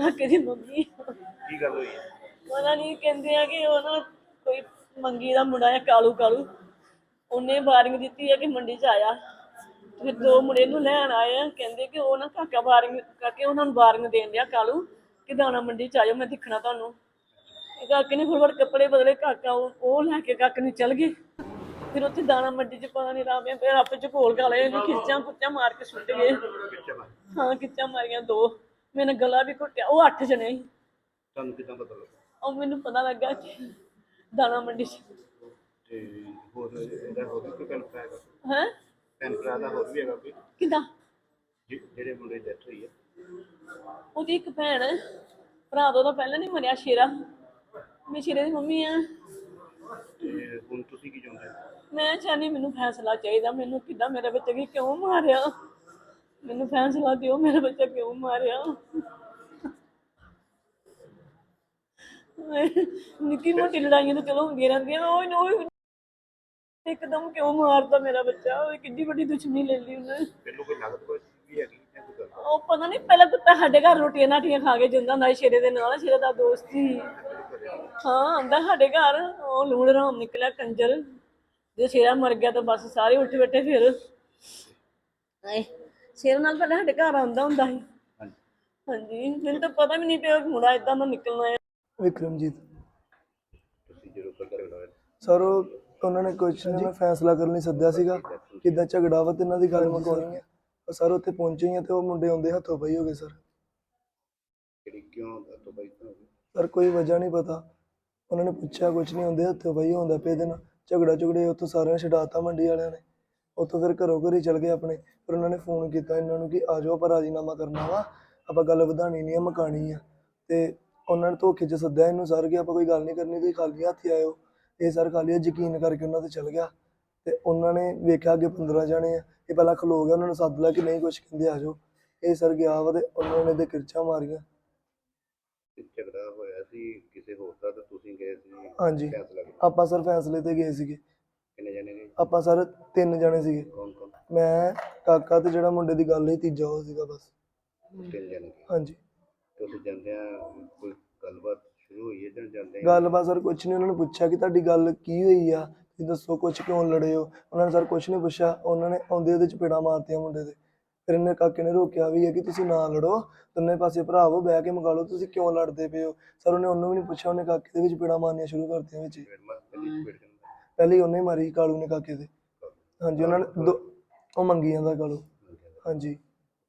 ਕਾਕੇ ਦੀ ਮੰਮੀ। ਕੀ ਗੱਲ ਹੋਈ ਹੈ? ਉਹਨਾਂ ਨੇ ਕਹਿੰਦੇ ਆ ਕਿ ਉਹ ਨਾ ਕੋਈ ਮੰਗੀ ਦਾ ਮੁੰਡਾ ਹੈ ਕਾਲੂ ਕਾਲੂ। ਉਹਨੇ ਵਾਰਿੰਗ ਦਿੱਤੀ ਹੈ ਕਿ ਮੰਡੀ 'ਚ ਆਇਆ। ਫਿਰ ਦੋ ਮੁੰਡੇ ਨੂੰ ਲੈਣ ਆਏ ਆ। ਕਹਿੰਦੇ ਕਿ ਉਹ ਨਾ ਕਾਕਾ ਵਾਰਿੰਗ ਕਾਕੇ ਉਹਨਾਂ ਨੂੰ ਵਾਰਿੰਗ ਦੇਣ ਡਿਆ ਕਾਲੂ ਕਿ ਦਾਣਾ ਮੰਡੀ 'ਚ ਆਇਓ ਮੈਂ ਦਿਖਣਾ ਤੁਹਾਨੂੰ। ਇਹ ਕਾਕੇ ਨੇ ਫਟਾਫਟ ਕੱਪੜੇ ਬਦਲੇ ਕਾਕਾ ਉਹ ਉਹ ਲੈ ਕੇ ਕਾਕੇ ਨੂੰ ਚਲ ਗਏ। ਫਿਰ ਉੱਥੇ ਦਾਣਾ ਮੰਡੀ 'ਚ ਪਤਾ ਨਹੀਂ ਰਾਮੇ ਫਿਰ ਆਪੇ ਚ ਘੋਲ ਗਾ ਲਏ ਇਹਨੂੰ ਖਿੱਚਾਂ ਪੁੱਚਾਂ ਮਾਰ ਕੇ ਸੁੱਟ ਗਏ। ਹਾਂ ਖਿੱਚਾਂ ਮਾਰੀਆਂ ਦੋ। ਮੈਨੇ ਗਲਾ ਵੀ ਘੁੱਟਿਆ। ਉਹ ਅੱਠ ਜਣੇ ਸੀ। ਤੁਹਾਨੂੰ ਕਿਦਾਂ ਪਤਾ ਲੱਗਾ? ਉਹ ਮੈਨੂੰ ਪਤਾ ਲੱਗਾ ਕਿ ਦਾਣਾ ਮੰਡੀ ਚ। ਤੇ ਹੋਰ ਇਹਦਾ ਹੋਰ ਵੀ ਕੋਈ ਭੈਣ ਭਰਾ ਹੈਗਾ? ਹੈ? ਭੈਣ ਭਰਾ ਦਾ ਹੋਰ ਵੀ ਹੈਗਾ ਕੋਈ? ਕਿਦਾਂ? ਜਿ- ਜਿਹੜੇ ਮੁੰਡੇ ਡੈਥ ਹੋਈ ਹੈ ਉਹਦੀ ਇੱਕ ਭੈਣ ਹੈ, ਭਰਾ ਤਾਂ ਉਹਦਾ ਪਹਿਲਾਂ ਨਹੀਂ ਮਰਿਆ ਸ਼ੇਰਾ। ਮੈਂ ਸ਼ੇਰੇ ਦੀ ਮੰਮੀ ਆ। ਤੇ ਹੁਣ ਤੁਸੀਂ ਕੀ ਚਾਹੁੰਦੇ ਹੋ? ਮੈਂ ਚਾਹਨੀ ਮੈਨੂੰ ਫੈਸਲਾ ਚਾਹੀਦਾ। ਮੈਨੂੰ ਕਿੱਦਾਂ ਮੇਰੇ ਬੱਚੇ ਕੀ ਕਿਉਂ ਮਾਰਿਆ? ਮੈਨੂੰ ਫੈਸਲਾ ਦਿਓ ਮੇਰੇ ਬੱਚਾ ਕਿਉਂ ਮਾਰਿਆ? ਨਿੱਕੀ ਮੋਟੀ ਲੜਾਈਆਂ ਤਾਂ ਚਲੋ ਹੁੰਦੀਆਂ ਰਹਿੰਦੀਆਂ ਉਹ ਉਹ ਇੱਕਦਮ ਕਿਉਂ ਮਾਰਦਾ ਮੇਰਾ ਬੱਚਾ? ਉਹ ਕਿੰਨੀ ਵੱਡੀ ਦੁਸ਼ਮਣੀ ਲੈ ਲਈ ਉਹਨੇ। ਪਹਿਲੋਂ ਕੋਈ ਨਗਦ ਕੋਈ ਵੀ ਹੈਗੀ ਜਾਂ ਕੋਈ ਗੱਲ? ਉਹ ਪਤਾ ਨਹੀਂ ਪਹਿਲਾਂ ਕੁੱਤਾ ਸਾਡੇ ਘਰ ਰੋਟੀਆਂ ਨਾਟੀਆਂ ਖਾ ਕੇ ਜਾਂਦਾ ਹੁੰਦਾ ਸੀ ਸ਼ੇਰੇ ਦੇ ਨਾਲ ਸ਼ੇਰੇ ਦਾ ਦੋਸਤ ਸੀ। ਹਾਂ ਆਂਦਾ ਸਾਡੇ ਘਰ ਉਹ ਲੂਣ ਰਾਮ ਨਿਕਲਿਆ ਕੰਜਰ। ਜੇ ਸ਼ੇਰਾ ਮਰ ਗਿਆ ਤਾਂ ਬਸ ਸਾਰੇ ਉੱਠ ਬੈਠੇ ਫਿਰ। ਆਏ। ਸ਼ੇਰ ਨਾਲ ਪਹਿਲਾਂ ਸਾਡੇ ਘਰ ਆਉਂਦਾ ਹੁੰਦਾ ਸੀ। ਹਾਂਜੀ। ਹਾਂਜੀ ਮੈਨੂੰ ਤਾਂ ਪਤਾ ਵੀ ਨਹੀਂ ਪਿਆ ਕਿ ਮੁੰਡਾ ਇਦਾਂ ਦਾ ਨਿਕਲਣਾ ਹੈ। ਵਿਕਰਮਜੀਤ। ਤੁਸੀਂ ਜਦੋਂ ਸਰ ਉਹ ਉਹਨਾਂ ਨੇ ਕੁਝ ਨਹੀਂ ਮੈਂ ਫੈਸਲਾ ਕਰਨ ਲਈ ਸੱਦਿਆ ਸੀਗਾ। ਕਿੱਦਾਂ ਝਗੜਾ ਵਾ ਤੇ ਇਹਨਾਂ ਦੀ ਗੱਲ ਮੁਕਾਉਣੀ ਹੈ ਉਹ ਸਰ ਉੱਥੇ ਪਹੁੰਚੇ ਹੀ ਆ ਤੇ ਉਹ ਮੁੰਡੇ ਆਉਂਦੇ ਹੱਥੋਂ ਪਈ ਹੋ ਗਏ ਸਰ। ਕਿਹੜੀ ਕਿਉਂ ਤੋਂ ਬਾਈ ਤੋਂ? ਸਰ ਕੋਈ ਵਜ੍ਹਾ ਨਹੀਂ ਪਤਾ। ਉਹਨਾਂ ਨੇ ਪੁੱਛਿਆ ਕੁਝ ਨਹੀਂ ਹੁੰਦੇ ਹੱਥੋਂ ਪਈ ਹੁੰਦਾ ਪਏ ਦਿਨ ਝਗੜਾ ਝਗੜੇ ਉੱਥੋਂ ਸਾਰਿਆਂ ਨੇ ਛਡਾਤਾ ਮੰਡੀ ਵਾਲਿਆਂ ਨੇ। ਉੱਥੋਂ ਫਿਰ ਘਰੋਂ ਘਰੀ ਚਲ ਗਏ ਆਪਣੇ ਫਿਰ ਉਹਨਾਂ ਨੇ ਫੋਨ ਕੀਤਾ ਇਹਨਾਂ ਨੂੰ ਕਿ ਆ ਜਾਓ ਆਪਾਂ ਰਾਜੀਨਾਮਾ ਕਰਨਾ ਵਾ ਆਪਾਂ ਗੱਲ ਵਧਾਣੀ ਨਹੀਂ ਆ ਮਕਾਣੀ ਆ। ਤੇ ਉਹਨਾਂ ਨੇ ਧੋਖੇ 'ਚ ਸੱਦਿਆ ਇਹਨੂੰ ਸਰ ਕਿ ਆਪਾਂ ਕੋਈ ਗੱਲ ਨਹੀਂ ਕਰਨੀ ਤੁਸੀਂ ਖਾਲੀ ਹੱਥ ਹੀ ਆਇਓ। ਇਹ ਸਰ ਖਾਲੀ ਹੱਥ ਯਕੀਨ ਕਰਕੇ ਉਹਨਾਂ ਤੇ ਚਲ ਗਿਆ। ਤੇ ਉਹਨਾਂ ਨੇ ਵੇਖਿਆ ਕਿ 15 ਜਣੇ ਆ ਇਹ ਪਹਿਲਾਂ ਖਲੋ ਗਿਆ ਉਹਨਾਂ ਨੂੰ ਸੱਦ ਲਿਆ ਕਿ ਨਹੀਂ ਕੁਝ ਕਹਿੰਦੇ ਆ ਜਾਓ। ਇਹ ਸਰ ਗਿਆ ਵਾ ਤੇ ਉਹਨਾਂ ਨੇ ਤੇ ਕਿਰਚਾ ਮਾਰੀਆਂ। ਝਗੜਾ ਹੋਇਆ ਸੀ ਕਿਸੇ ਹੋਰ ਦਾ ਤੇ ਤੁਸੀਂ ਗਏ ਸੀ ਹਾਂਜੀ। ਫੈਸਲਾ ਕੀਤਾ। ਆਪਾਂ ਸਰ ਫੈਸਲੇ ਤੇ ਗਏ ਸੀਗੇ। ਆਪਾਂ ਸਰ ਤਿੰਨ ਜਣੇ ਸੀਗੇ। ਕੌਣ ਕੌਣ? ਮੈਂ ਕਾਕਾ ਤੇ ਜਿਹੜਾ ਮੁੰਡੇ ਦੀ ਗੱਲ ਸੀ ਤੀਜਾ ਉਹ ਸੀਗਾ ਬਸ। ਹਾਂਜੀ। ਤੇ ਉੱਥੇ ਕੋਈ ਗੱਲਬਾਤ ਸ਼ੁਰੂ ਹੋਈ ਹੈ ਜਾਂ ਜਾਂਦੇ ਗੱਲਬਾਤ ਸਰ ਕੁਝ ਨਹੀਂ ਉਹਨਾਂ ਨੂੰ ਪੁੱਛਿਆ ਕਿ ਤੁਹਾਡੀ ਗੱਲ ਕੀ ਹੋਈ ਆ? ਤੁਸੀਂ ਦੱਸੋ ਕੁਝ ਕਿਉਂ ਲੜੇ ਹੋ? ਉਹਨਾਂ ਨੇ ਸਰ ਕੁਝ ਨਹੀਂ ਪੁੱਛਿਆ ਉਹਨਾਂ ਨੇ ਆਉਂਦੇ ਉਹਦੇ ਚਪੇੜਾ ਮਾਰਤੀਆਂ ਮੁੰਡੇ ਦੇ ਫਿਰ ਇਹਨੇ ਕਾਕੇ ਨੇ ਰੋਕਿਆ ਵੀ ਹੈ ਕਿ ਤੁਸੀਂ ਨਾ ਲੜੋ ਦੋਨੇ ਪਾਸੇ ਭਰਾਵੋ ਬਹਿ ਕੇ ਮਗਾ ਲਓ ਤੁਸੀਂ ਕਿਉਂ ਲੜਦੇ ਪਏ ਹੋ? ਸਰ ਉਹਨੇ ਉਹਨੂੰ ਵੀ ਨਹੀਂ ਪੁੱਛਿਆ ਉਹਨੇ ਕਾਕੇ ਦੇ ਵਿੱਚ ਪੇੜਾ ਮਾਰਨੀਆਂ ਸ਼ੁਰੂ ਕਰਤੀਆਂ ਵਿੱਚ ਹੀ। ਪਹਿਲੀ ਸਪੀਡ ਕਿੰਨਾ ਪਹਿਲੇ ਉਹਨੇ ਮਾਰੀ ਕਾਲੂ ਨੇ ਕਾਕੇ ਦੇ। ਹਾਂਜੀ ਉਹਨਾਂ ਨੇ ਦੋ- ਉਹ ਮੰਗੀ ਜਾਂਦਾ ਕਾਲੂ। ਹਾਂਜੀ।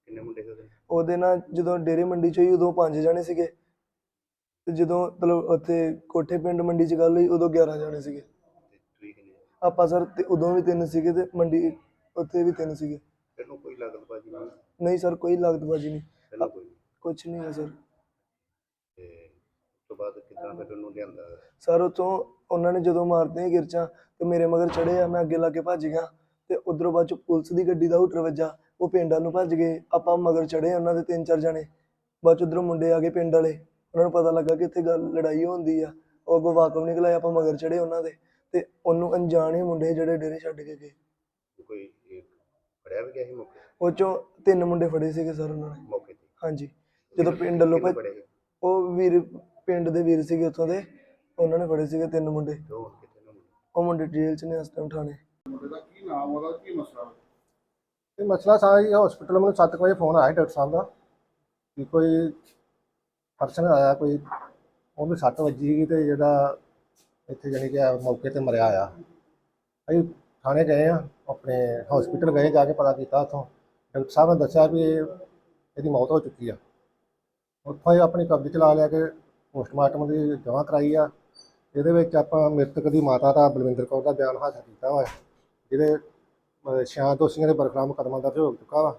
ਕਿੰਨੇ ਮੁੰਡੇ ਸੀ ਉਹਦੇ? ਉਹਦੇ ਨਾਲ ਜਦੋਂ ਡੇਰੇ ਮੰਡੀ ਚ ਹੋਈ ਉਦੋਂ ਪੰਜ ਜਣੇ ਸੀਗੇ। ਤੇ ਜਦੋਂ ਮਤਲਬ ਉੱਥੇ ਕੋਠੇ ਪਿੰਡ ਮੰਡੀ ਚ ਗੱਲ ਹੋਈ ਉਦੋਂ 11 ਜਣੇ ਸੀਗੇ। ਤੇ ਤੁਸੀਂ ਕਿੰਨੇ? ਆਪਾਂ ਸਰ ਤੇ ਉਦੋਂ ਵੀ ਤਿੰਨ ਸੀਗੇ ਤੇ ਮੰਡੀ ਉੱਥੇ ਵੀ ਤਿੰਨ ਸੀਗੇ। ਪਹਿਲੋਂ ਕੋਈ ਲਗਤਬਾਜੀ ਨਹੀਂ? ਨਹੀਂ ਸਰ ਕੋਈ ਲਾਗਤਬਾਜੀ ਨਹੀਂ। ਪਹਿਲਾਂ ਕੋਈ ਨਹੀਂ। ਕੁਝ ਨਹੀਂ ਹੈ ਸਰ। ਬਾਅਦ ਕਿੱਦਾਂ ਫਿਰ ਉਹਨੂੰ ਲਿਆਂਦਾ? ਸਰ ਉਤੋਂ ਉਹਨਾਂ ਨੇ ਜਦੋਂ ਮਾਰਦੇ ਗਿਰਚਾਂ ਤੇ ਮੇਰੇ ਮਗਰ ਚੜੇ ਆ ਮੈਂ ਅੱਗੇ ਲਾ ਕੇ ਭੱਜ ਗਿਆ ਤੇ ਉਧਰੋਂ ਬਾਅਦ ਚ ਪੁਲਿਸ ਦੀ ਗੱਡੀ ਦਾ ਹੁਟਰ ਵੱਜਾ। ਉਹ ਪਿੰਡ ਨੂੰ ਭੱਜ ਗਏ। ਆਪਾਂ ਮਗਰ ਚੜੇ ਉਹਨਾਂ ਦੇ ਤਿੰਨ ਚਾਰ ਜਣੇ। ਬਾਅਦ ਚ ਉਧਰੋਂ ਮੁੰਡੇ ਆ ਗਏ ਪਿੰਡ ਵਾਲੇ। ਉਹਨਾਂ ਨੂੰ ਪਤਾ ਲੱਗਾ ਕਿ ਇੱਥੇ ਗੱਲ ਲੜਾਈ ਹੁੰਦੀ ਆ। ਉਹ ਅੱਗੋਂ ਵਾਕਫ ਨਿਕਲਿਆ ਆਪਾਂ ਮਗਰ ਚੜੇ ਉਹਨਾਂ ਦੇ। ਤੇ ਉਹਨੂੰ ਅਣਜਾਣੇ ਮੁੰਡੇ ਜਿਹੜੇ ਡੇਰੇ ਛੱਡ ਕੇ ਗਏ। ਕੋਈ ਇੱਕ ਫੜਿਆ ਵੀ ਗਿਆ ਸੀ ਮੌਕੇ ਉਹ ਚੋਂ ਤਿੰਨ ਮੁੰਡੇ ਫੜੇ ਸੀਗੇ ਸਰ ਉਹਨਾਂ ਨੇ। ਮੌਕੇ ਤੇ। ਹਾਂਜੀ। ਜਦੋਂ ਪਿੰਡ ਵੱਲੋਂ ਭੱਜ? ਉਹ ਵੀਰ ਪਿੰਡ ਦੇ ਵੀਰ ਸੀਗੇ ਉੱਥੋਂ ਦੇ ਉਹਨਾਂ ਨੇ ਫੜੇ ਸੀਗੇ ਤਿੰਨ ਮੁੰਡੇ। ਤੇ ਉਹ ਹੁਣ ਕਿੱਥੇ ਨੇ ਮੁੰਡੇ? ਉਹ ਮੁੰਡੇ ਜੇਲ੍ਹ 'ਚ ਨੇ ਇਸ ਟਾਈਮ ਥਾਣੇ ਇਹ ਮਸਲਾ ਸਾਰਾ ਜੀ ਹਸਪੀਟਲ ਮੈਨੂੰ 7 ਵਜੇ ਫੋਨ ਆਇਆ ਡਾਕਟਰ ਸਾਹਿਬ ਦਾ ਕਿ ਕੋਈ ਪਰਸਨ ਆਇਆ ਕੋਈ ਉਹਨੂੰ ਸੱਟ ਵੱਜੀ ਸੀਗੀ ਤੇ ਜਿਹੜਾ ਇੱਥੇ ਜਾਣੀ ਕਿ ਮੌਕੇ ਤੇ ਮਰਿਆ ਆ। ਅਸੀਂ ਥਾਣੇ ਗਏ ਆ ਆਪਣੇ ਹਸਪੀਟਲ ਗਏ ਜਾ ਕੇ ਪਤਾ ਕੀਤਾ ਉੱਥੋਂ। ਡਾਕਟਰ ਸਾਹਿਬ ਨੇ ਦੱਸਿਆ ਵੀ ਇਹ- ਇਹਦੀ ਮੌਤ ਹੋ ਚੁੱਕੀ ਆ। ਉੱਥੋਂ ਹੀ ਆਪਣੀ ਕਬਜ਼ੇ 'ਚ ਲਾ ਲਿਆ ਕੇ ਪੋਸਟਮਾਰਟਮ ਦੀ ਜਮ੍ਹਾਂ ਕਰਾਈ ਆ। ਇਹਦੇ ਵਿੱਚ ਆਪਾਂ ਮ੍ਰਿਤਕ ਦੀ ਮਾਤਾ ਦਾ ਬਲਵਿੰਦਰ ਕੌਰ ਦਾ ਬਿਆਨ ਹਾਸਲ ਕੀਤਾ ਵਾ ਜਿਹਦੇ ਛਿਆਂ ਦੋਸ਼ੀਆਂ ਦੇ ਬਰਖਲਾਫ ਮੁਕੱਦਮਾ ਦਰਜ ਹੋ ਚੁੱਕਾ ਵਾ।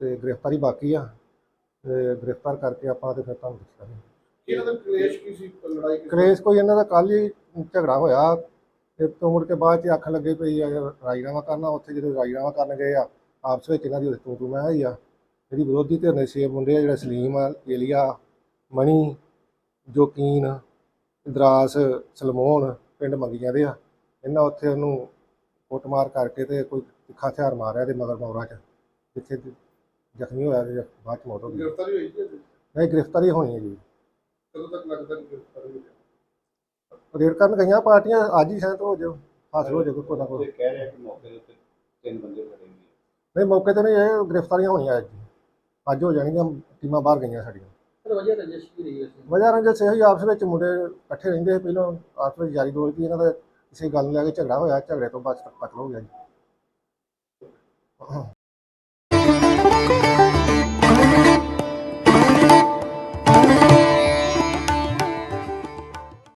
ਤੇ ਗ੍ਰਿਫਤਾਰੀ ਬਾਕੀ ਆ ਤੇ ਗ੍ਰਿਫਤਾਰ ਕਰਕੇ ਆਪਾਂ ਤੇ ਫਿਰ ਤੁਹਾਨੂੰ ਦੱਸਾਂਗੇ ਇਹਨਾਂ ਦਾ ਕਲੇਸ਼ ਕੀ ਸੀ? ਲੜਾਈ ਕ੍ਰੇਸ ਕੋਈ ਇਹਨਾਂ ਦਾ ਕੱਲ ਹੀ ਝਗੜਾ ਹੋਇਆ। ਤੇ ਤੋਂ ਮੁੜ ਕੇ ਬਾਅਦ ਚ ਅੱਖ ਲੱਗੇ ਪਈ ਆ ਰਾਜੀਨਾਮਾ ਕਰਨਾ ਉੱਥੇ ਜਦੋਂ ਰਾਜੀਨਾਮਾ ਕਰਨ ਗਏ ਆ ਆਪਸ ਵਿੱਚ ਇਹਨਾਂ ਦੀ ਤੂੰ ਤੂੰ ਮੈਂ ਹੋਈ ਆ। ਜਿਹੜੀ ਵਿਰੋਧੀ ਧਿਰ ਨੇ ਛੇ ਮੁੰਡੇ ਆ ਜਿਹੜਾ ਸਲੀਮ ਆ ਏਲੀਆ ਮਣੀ ਜੋਕੀਨ ਦਰਾਸ ਸਲਮੋਨ ਪਿੰਡ ਮੰਗੀਆਂ ਦੇ ਆ। ਇਹਨਾਂ ਉੱਥੇ ਉਹਨੂੰ ਕੁੱਟਮਾਰ ਕਰਕੇ ਤੇ ਕੋਈ ਤਿੱਖਾ ਹਥਿਆਰ ਮਾਰਿਆ ਤੇ ਮਗਰ ਮੌਰਾ ਚ। ਜਿੱਥੇ ਜ਼ਖਮੀ ਹੋਇਆ ਤੇ ਬਾਅਦ ਚ ਮੌਤ ਹੋ ਗਈ। ਗ੍ਰਿਫਤਾਰੀ ਹੋਈ ਸੀ ਇਹਦੀ? ਨਹੀਂ ਗ੍ਰਿਫਤਾਰੀ ਹੋਣੀ ਹੈ ਜੀ। ਕਦੋਂ ਤੱਕ ਲੱਗਦਾ ਕਿ ਗ੍ਰਿਫਤਾਰ ਹੋ? ਜਾਏ ਰੇਡ ਕਰਨ ਗਈਆਂ ਪਾਰਟੀਆਂ ਅੱਜ ਹੀ ਸ਼ਾਇਦ ਹੋ ਜਾਓ ਹਾਸਲ ਹੋ ਜਾਊਗਾ ਕੋਈ ਨਾ ਕੋਈ। ਕਹਿ ਰਿਹਾ ਕਿ ਮੌਕੇ ਦੇ ਉੱਤੇ ਤਿੰਨ ਬੰਦੇ ਫੜੇ ਗਏ। ਨਹੀਂ ਮੌਕੇ ਤੇ ਨਹੀਂ ਇਹ ਗ੍ਰਿਫਤਾਰੀਆਂ ਹੋਣੀਆਂ ਅੱਜ ਅੱਜ ਹੋ ਜਾਣਗੀਆਂ ਟੀਮਾਂ ਬਾਹਰ ਗਈਆਂ ਸਾਡੀਆਂ। ਵਜ੍ਹਾ ਰਜਿਸ਼ ਕੀ ਰਹੀ ਹੈ ਵਜ੍ਹਾ ਰੰਜਸ ਇਹੀ ਆਪਸ ਵਿੱਚ ਮੁੰਡੇ ਇਕੱਠੇ ਰਹਿੰਦੇ ਸੀ ਪਹਿਲਾਂ, ਆਪਸ ਵਿੱਚ ਯਾਰੀ ਦੋਸਤੀ ਇਹਨਾਂ ਦਾ, ਕਿਸੇ ਗੱਲ ਨੂੰ ਲੈ ਕੇ ਝਗੜਾ ਹੋਇਆ, ਝਗੜੇ ਤੋਂ ਬਾਅਦ ਕਤਲ ਹੋ ਗਿਆ ਜੀ।